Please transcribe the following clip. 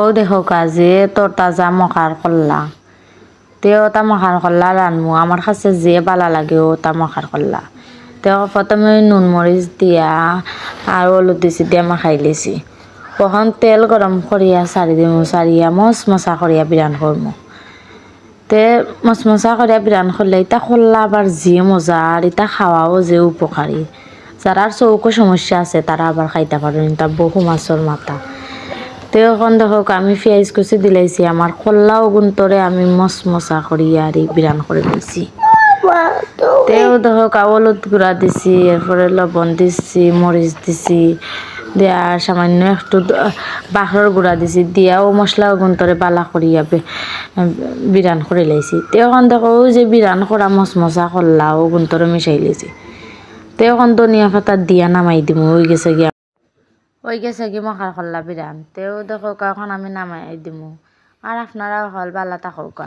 ও দেখো কাজে, তোর তাজা মখার কল্লা তেও তা মখার কল্লা রানমু, আমার কাছে যে বালা লাগে ও তা মখার কল্লা তেও প্রথমে নুন মরিচ দিয়া আর হলুদ দিছি দিয়া মাখাই লেছি। তখন তেল গরম করিয়া সারি দিমু, সারিয়া মস মশা করিয়া বিরান করমু তে মশমশা করিয়া বিরান করলে ইতা খোল্লা আবার যে মজা, আর ইতা খাওয়াও যে উপকারী যারা চৌকো সমস্যা আছে তারা আবার খাইতে পারেন তা বহু মাছর মাথা। তে এখন দেখো আমি পেঁয়াজ কুচি দিলাইছি। আমার খোল্লাও গুন্তরে আমি মস মশা করিয়া আর বিরান করে দিয়েছি তেও দেখো হলুদ গুঁড়া দিছি, এরপরে লবণ দিছি, মরিচ দিছি, দিয়া সামান্য একটু বাখর গুঁড়া দিছি, দিয়াও মশলা গুন্তরে বালা করিয়া বিরান করে লাইছি। তেখন দেখো যে বিরান করা মশমশা করলা ও গুন্তরে মিশাই লাইছি তেখন ধনিয়া পাতা দিয়া নামাই দিমু ওই গেছে গিয়া। ওই গেছে কি মখার করলা বিরান তেও দেখো এখন আমি নামাই দিমু। আর আপনারা হল বালা থাকুক